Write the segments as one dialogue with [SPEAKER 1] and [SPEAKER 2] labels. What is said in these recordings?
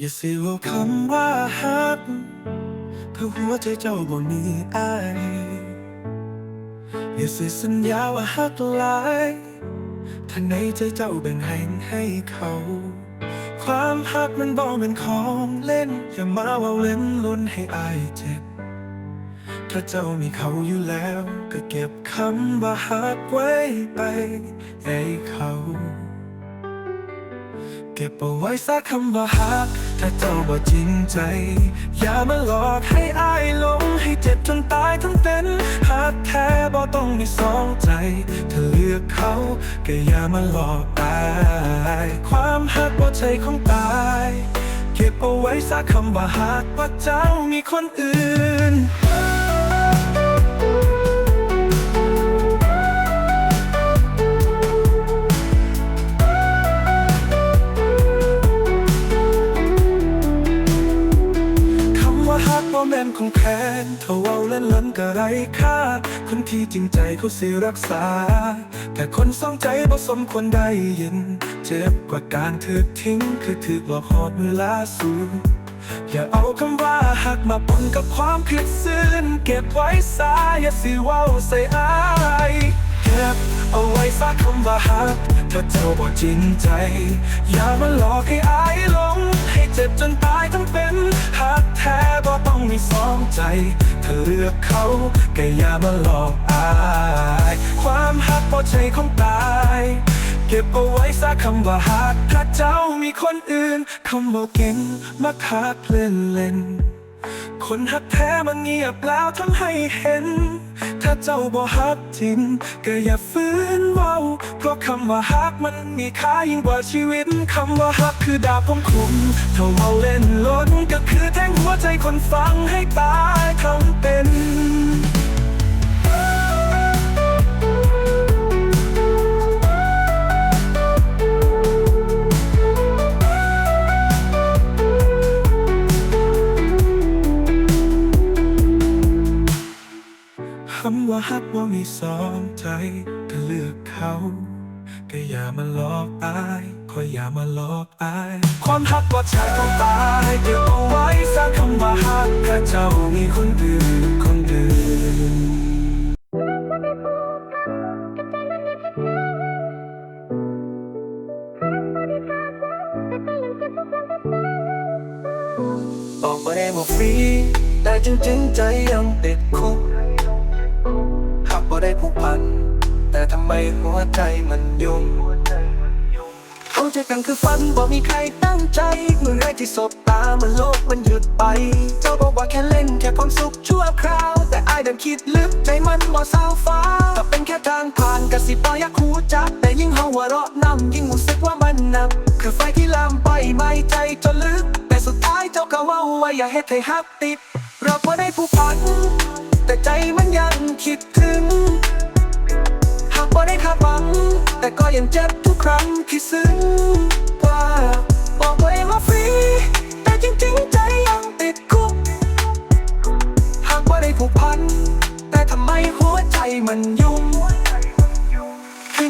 [SPEAKER 1] อย่าสิว่าคำว่าฮักเพื่อหัวใจเจ้าบ่มีอายอย่าสิสัญญาว่าฮักหลายถ้าในใจเจ้าแบ่งให้ให้เขา ความฮักมันบ่เป็นของเล่น อย่ามาว่าเล่นลุ้นให้อายเจ็บถ้าเจ้ามีเขาอยู่แล้ว ก็เก็บคำว่าฮักไว้ไปให้เขา เก็บเอาไว้สักคำว่าฮัก ถ้าเจ้าบ่จริงใจ อย่ามาหลอกให้อายหลง ให้เจ็บจนตายทั้งเป็นฮักแท้บ่ต้องมีสองใจ ถ้าเลือกเขาก็อย่ามาหลอกตาย ความฮักบ่ใจของตาย เก็บเอาไว้สักคำว่าฮักว่าเจ้ามีคนอื่น ถ้าเว้าเล่นล้นก็ไร้ค่า คนที่จริงใจเขาสิรักษา แต่คนสองใจบ่สมควรได้ยิน เจ็บกว่าการถูกทิ้ง คือถูกหลอกหอดมือลาสูดอย่าเอาคำว่าหักมาปนกับความผิดซึ้นเก็บไว้ซาอย่าสิเว้าใส่อาย ก็บเอาไว้สักคำว่าฮักถ้าเจ้าบ่จริงใจ อย่ามาหลอกให้อายหลง ให้เจ็บจนตายทั้งเป็นฮักแท้บ่ต้องมีสองใจถ้าเลือกเขาก็อย่ามาหลอกอาย ความฮักบ่ใช่ของตายเก็บเอาไว้สักคำว่าฮักถ้าเจ้ามีคนอื่นคำว่าเก่งมักฮักเล่นเล่น คนฮักแท้มันเงียบแล้วทำให้เห็น ถ้าเจ้าบ่ฮักจริงก็อย่าฟื้นเว้าเพราะคำว่าฮักมันมีค่ายิ่งกว่าชีวิตคำว่าฮักคือดาบของคุมถ้าเมาเล่นล้นก็คือแทงหัวใจคนฟังให้ตายำว่าฮักว่ามีสองใจก็เลือกเขาก็อย่ามาหลอกอายคอยอย่ามาหลอกอายความฮักว่าชายต้องตายเดี๋ยวเอาไว้สักคำว่าฮักถ้าเจ้ามีคนอื่นคนอื่น
[SPEAKER 2] บอกว่าได้บอกฟรีแต่จริงๆใจยังติดคุก ได้ผูกพัน แต่ทำไมหัวใจมันยุ่งเข้าใจกันคือฝันบ่มีใครตั้งใจ เมื่อไรที่สบตามันโลกมันหยุดไป เจ้าบอกว่าแค่เล่นแค่ความสุขชั่วคราว แต่อายดันคิดลึกใจมันบ่เศร้าฟ้าถ้าเป็นแค่ทางผ่านกะสิปาอยากหูจัก แต่ยิ่งเฮาหัวเราะนำยิ่งรู้สึกว่ามันหนัก คือไฟที่ลามไปไม่ใจจนลึก แต่สุดท้ายเจ้าก็ว่าว่าอย่าเฮ็ดให้ฮักติดเราบ่ได้ผูกพัน แต่ใจมันยังคิดถึง หากบ่ได้คาดหวัง แต่ก็ยังเจ็บทุกครั้งที่ซึ้งว่าบอกตัวเองว่าฟรี แต่จริงๆ ใจยังติดคุก หากบ่ได้ผูกพัน แต่ทำไมหัวใจมันยุ่ง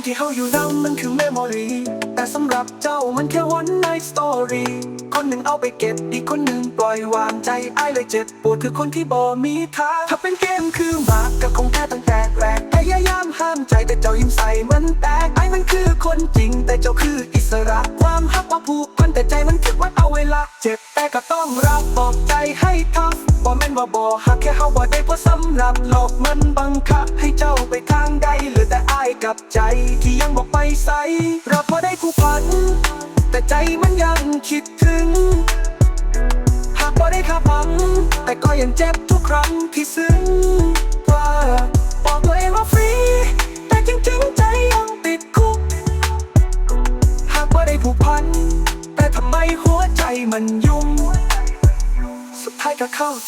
[SPEAKER 2] ที่เขาอยู่นั้นมันคือเมมโมรีแต่สำหรับเจ้ามันแค่ one night story คนหนึ่งเอาไปเก็บ อีกคนหนึ่งปล่อยวางใจไอ้เลยเจ็บปวดคือคนที่บ่มีทางถ้าเป็นเกมคือหมากกับคงแค่ตั้งแต่แรกพยายามห้ามใจแต่เจ้ายิ้มใส่มันแตกไอ้มันคือคนจริง แต่เจ้าคืออิสระ ความฮักว่าผูกพันแต่ใจมันคิดว่าเอาเวลา เจ็บแต่ก็ต้องรับบอกใจให้ทัก บ่หักแค่เฮาบ่ได้เพราะสำหรับโลกมันบังคับให้เจ้าไปทางใดเหลือแต่อายกับใจ ที่ยังบอกไปใสเราพอได้คู่ฝัน แต่ใจมันยังคิดถึง หากบ่ได้คาดหวัง แต่ก็ยังเจ็บทุกครั้งที่ซึ้งว่าบอกตัวเองว่าฟรี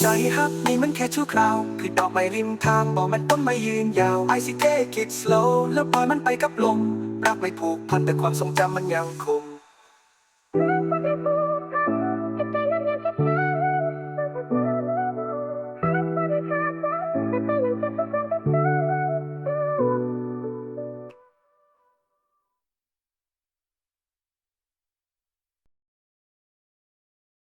[SPEAKER 2] ใจฮักนี่มันแค่ชั่วคราว คือดอกไม้ริมทางบอกมันต้นไม้ยืนยาวไอซิเทคิดสโลแล้วปล่อยมันไปกับลม รักไม่ผูกพันแต่ความทรงจำมันยังคง